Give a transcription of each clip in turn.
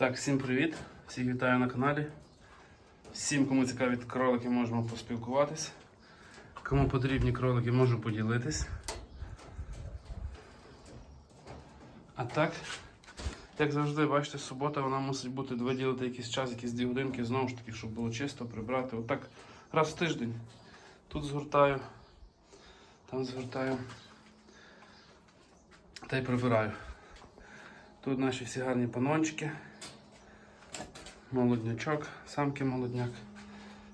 Так, всім привіт! Всіх вітаю на каналі. Всім, кому цікаві кролики, можемо поспілкуватись. Кому потрібні кролики, можу поділитись. А так, як завжди, бачите, субота вона мусить бути виділити якийсь час, якісь дві годинки, знову ж таки, щоб було чисто, прибрати. Отак раз в тиждень. Тут згортаю, там згортаю. Та й прибираю. Тут наші всі гарні панончики. Молоднячок, самки молодняк.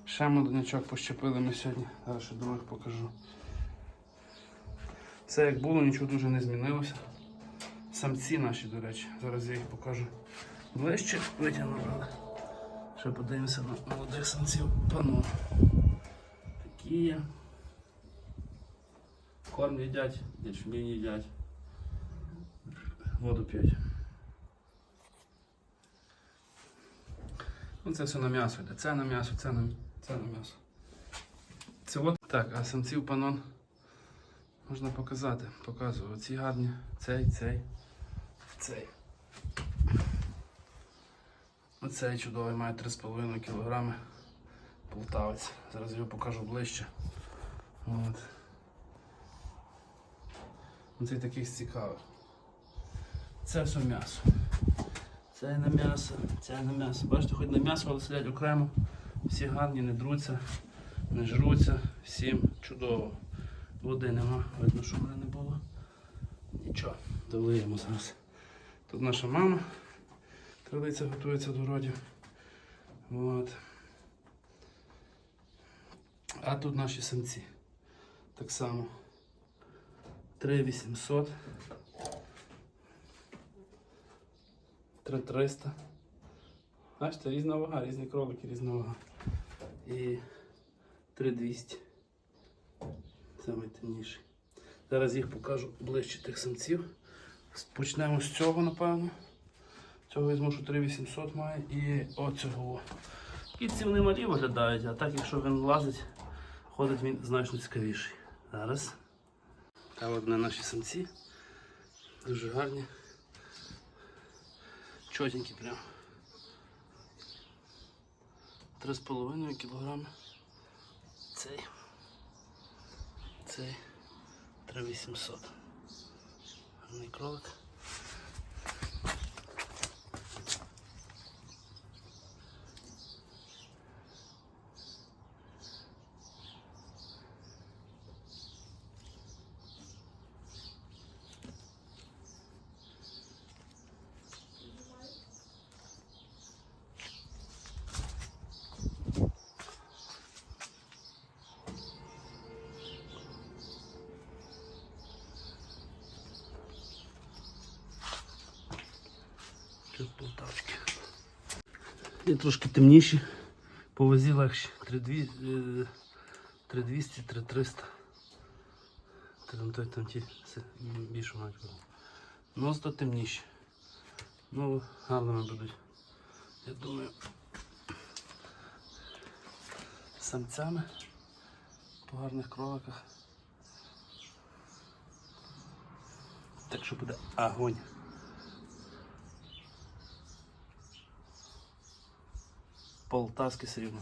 Ще молоднячок пощепили ми сьогодні. Зараз ще других покажу. Все як було, нічого дуже не змінилося. Самці наші, до речі, зараз я їх покажу ближче, витягнули. Ще подивимося на молодих самців пану. Такі є. Корм їдять, ячмінь їдять. Воду п'ють. Ну, це все на м'ясо йде. Це на м'ясо, це на, це на м'ясо. Це от так, а самців панон можна показати. Показую. Оці гарні. Цей, цей, цей. Оцей чудовий має 3,5 кг. Полтавець. Зараз його покажу ближче. От. Оцей такий з цікавих. Це все м'ясо. Це на м'ясо, це на м'ясо. Бачите, хоч на м'ясо, але сидять окремо. Всі гарні, не друться, не жруться. Всім чудово. Води нема, видно, що мене не було. Нічого, долиємо зараз. Тут наша мама. Трилиця готується до родів. От. А тут наші самці. Так само. 3800. 3300. Бачите, різна вага, різні кролики, різна вага. І 3200. Самий темніший. Зараз їх покажу ближче тих самців. Почнемо з цього, напевно. Цього візьму, що 3800 має і оцього. І ці вони малі виглядають, а так якщо він лазить, ходить він значно цікавіший. Зараз. Та от вони наші самці. Дуже гарні. Чотенькі прям. 3,5 кг. Цей. Цей. 3800. Гарний кролик. Тут полтавські. І трошки темніші. По вазі легші. 3200, 3300. Там той там ті більше мають було. Ну, зато темніші. Ну, гарними будуть. Я думаю. Самцями по гарних кроликах. Так що буде огонь. Полтавське срібло.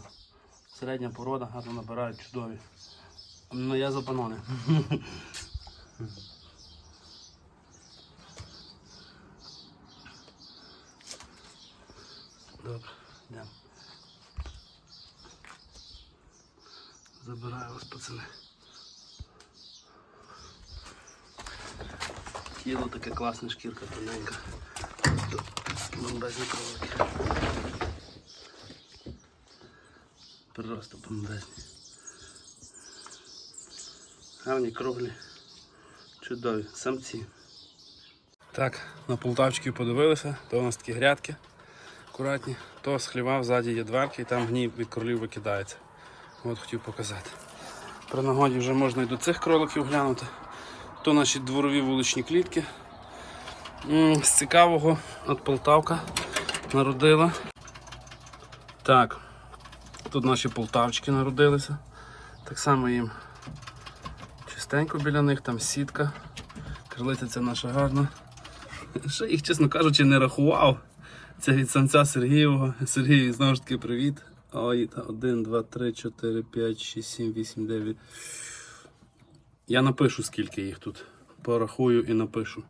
Середня порода, гарно набирають, чудові. Ну я за панони. Добре, йдемо. Забираю вас, пацани. Тіло таке класне, шкірка тоненька. Бомбезні кролики. Просто бомбезні. Гарні круглі, чудові, самці. Так, на полтавчиків подивилися, то у нас такі грядки акуратні, то з хліва ззаді є дверки і там гній від кролів викидається. От хотів показати. При нагоді вже можна і до цих кроликів глянути. То наші дворові вуличні клітки. З цікавого от Полтавка народила. Так, Тут наші полтавчики народилися. Так само їм чистенько біля них, там сітка. Крилиця ця наша гарна. Ще їх, чесно кажучи, не рахував. Це від самця Сергієвого. Сергій, знову ж таки, привіт. Ой, та 1, 2, 3, 4, 5, 6, 7, 8, 9. Я напишу, скільки їх тут. Порахую і напишу.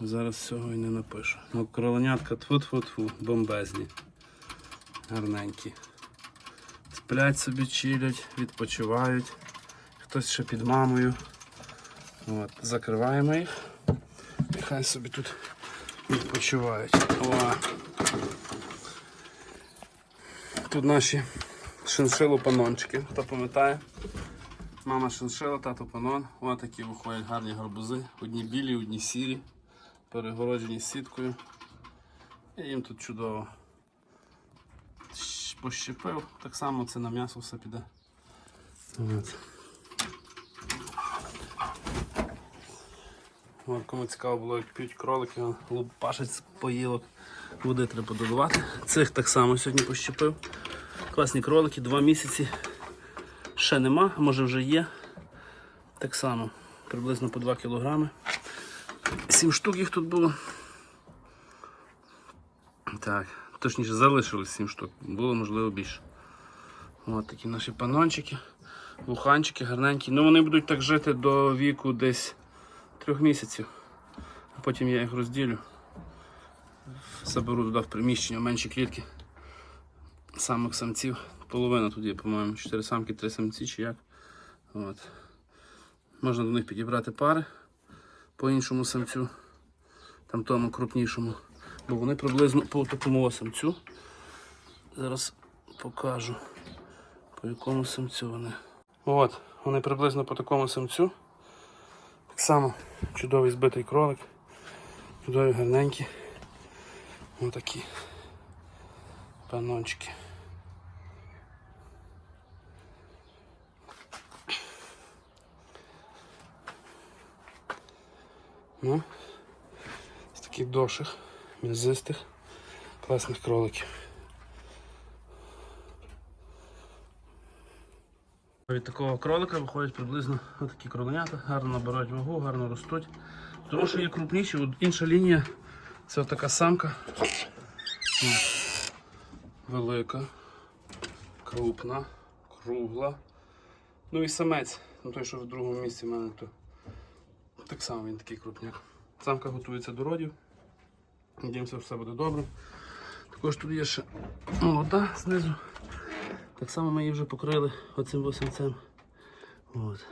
Зараз всього і не напишу. Ну, кроленятка тфу-тфу-тфу, бомбезні. Гарненькі. Сплять собі, чилять, відпочивають. Хтось ще під мамою. От, закриваємо їх. І хай собі тут відпочивають. О. Тут наші шиншило-панончики, хто пам'ятає. Мама шиншила, тато панон. Ось такі виходять гарні гарбузи. Одні білі, одні сірі, перегороджені сіткою. І їм тут чудово. Пощепив, так само це на м'ясо все піде. От. От, кому цікаво було, як п'ють кролики, лупашать з поїлок. Води треба додавати. Цих так само сьогодні пощепив. Класні кролики, два місяці. Ще нема, а може вже є. Так само, приблизно по 2 кілограми. Сім штук їх тут було. Так, точніше залишилось 7 штук, було можливо більше. От такі наші панончики, вуханчики гарненькі. Ну вони будуть так жити до віку десь трьох місяців. А потім я їх розділю. Заберу туди в приміщення менші клітки самих самців. Половина тут є, по-моєму, 4 самки, 3 самці чи як. От. Можна до них підібрати пари по іншому самцю, там тому крупнішому. Бо вони приблизно по такому самцю. Зараз покажу, по якому самцю вони. От, вони приблизно по такому самцю. Так само чудовий збитий кролик. Чудові гарненькі. Ось такі панончики. Ну, з таких доших, м'язистих, класних кроликів. Від такого кролика виходять приблизно такі кроленята, гарно набирають вагу, гарно ростуть. Тому що є крупніші, от інша лінія це така самка. Ну, Велика, крупна, кругла. Ну і самець, ну той, що в другому місці в мене, то так само він такий крупняк. Самка готується до родів. Надіємося, все буде добре. Також тут є ще молода знизу. Так само ми її вже покрили оцим восемцем. От.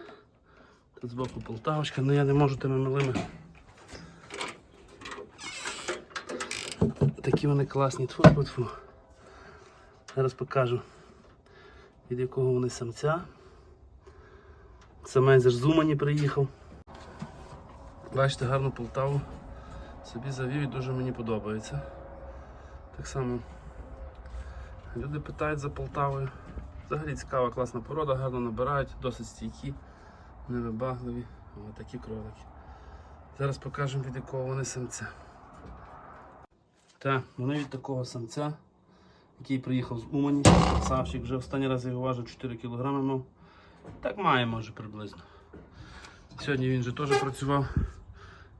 Тут збоку полтавочка, але я не можу тими милими. Такі вони класні, тьфу тьфу тьфу Зараз покажу, від якого вони самця. Самець аж з Умані приїхав. Бачите, гарну Полтаву. Собі завів і дуже мені подобається. Так само люди питають за Полтавою. Взагалі цікава, класна порода, гарно набирають, досить стійкі, невибагливі. Ось такі кролики. Зараз покажемо від якого вони самця. Так, вони від такого самця, який приїхав з Умані. Савчик вже останній раз його важив 4 кг мав. Так має, може приблизно. Сьогодні він вже теж працював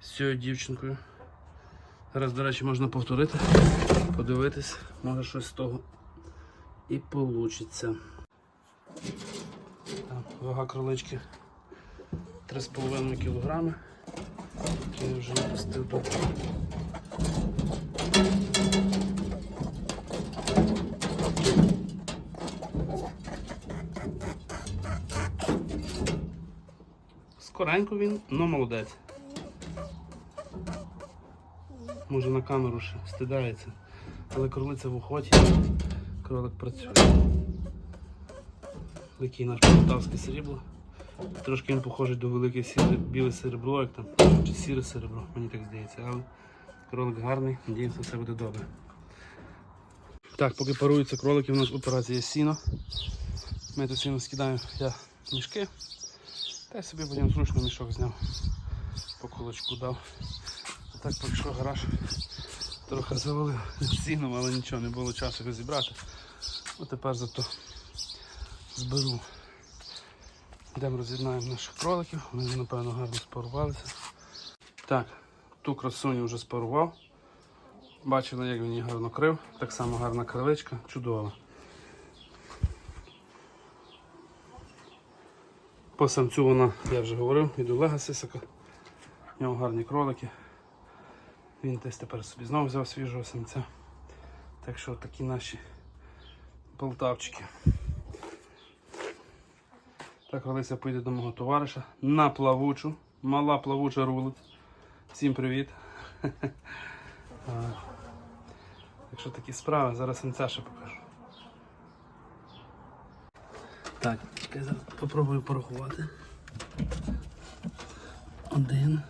з цією дівчинкою. Зараз, до речі, можна повторити, подивитись, може щось з того і вийде. Вага кролички 3,5 кг. Я вже напустив тут. Скоренько він, але молодець. Може на камеру ще стидається. Але кролиця в охоті, кролик працює. Такий наш полтавське срібло. Трошки він похожий до велике сіре, біле серебро, як там, чи сіре серебро, мені так здається, але кролик гарний, надіємося, все буде добре. Так, поки паруються кролики, у нас операція сіно. Ми тут сіно скидаємо я мішки. Та я собі потім зручно мішок зняв, по кулачку дав. Так поки що гараж трохи завалив сіном, але нічого, не було часу його зібрати. От тепер зато зберу. Йдемо роз'єднаємо наших кроликів, вони напевно гарно спарувалися. Так, ту красуню вже спарував. Бачили, як він її гарно крив. Так само гарна криличка, чудова. По самцю вона, я вже говорив, від Олега Сисака. У нього гарні кролики. Він десь тепер собі знову взяв свіжого самця. Так що такі наші полтавчики. Так, Олеся поїде до мого товариша на плавучу. Мала плавуча рулить. Всім привіт. Так що такі справи, зараз самця ще покажу. Так, зараз попробую порахувати. Один,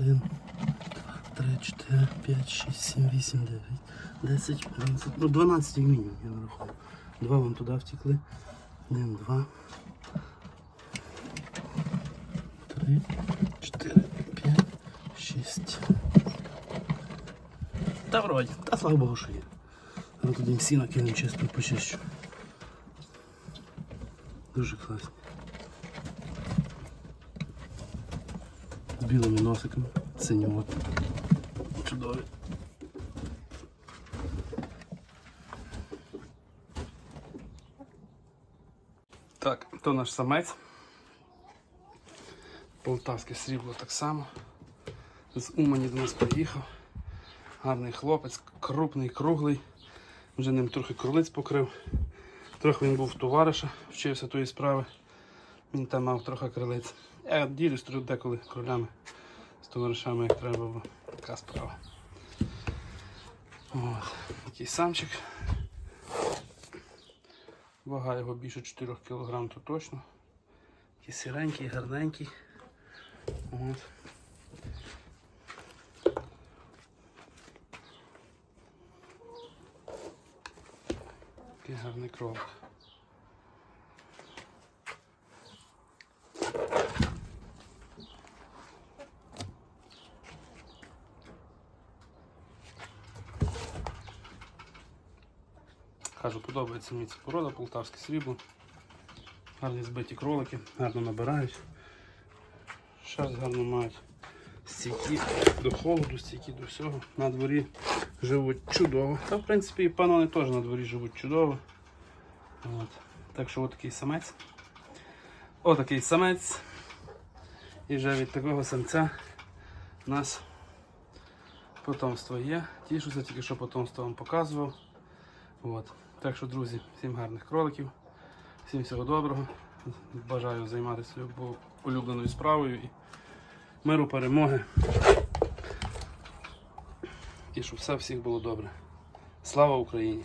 1, 2, 3, 4, 5, 6, 7, 8, 9, 10, 11, ну 12 мінімум, я нарахую. Два вон туди втекли. Один, два, три, чотири, п'ять, шість. Та вроді, та слава Богу, що є. Ну, Тут їм всі накинемо чисто почищу. Дуже класно. Білими носиками, от. Чудові. Так, то наш самець. Полтавське срібло так само. З Умані до нас приїхав. Гарний хлопець, крупний, круглий. Вже ним трохи кролиць покрив. Трохи він був товариша, вчився тої справи. Він там мав трохи крилиць. Я ділюсь тут деколи кролями з товаришами, як треба, бо така справа. От. Такий самчик. Вага його більше 4 кг, то точно. Такий сиренький, гарненький. От. Такий гарний кролик. Кажу, подобається мені ця порода, полтавське срібло. Гарні збиті кролики, гарно набирають. Шерсть гарно мають. Стійкі до холоду, стійкі до всього. На дворі живуть чудово. Та в принципі і панони теж на дворі живуть чудово. От. Так що отакий самець. Отакий самець. І вже від такого самця у нас потомство є. Тішуся, тільки що потомство вам показував. От. Так що, друзі, всім гарних кроликів, всім всього доброго. Бажаю займатися улюбленою справою і миру, перемоги. І щоб все всіх було добре. Слава Україні!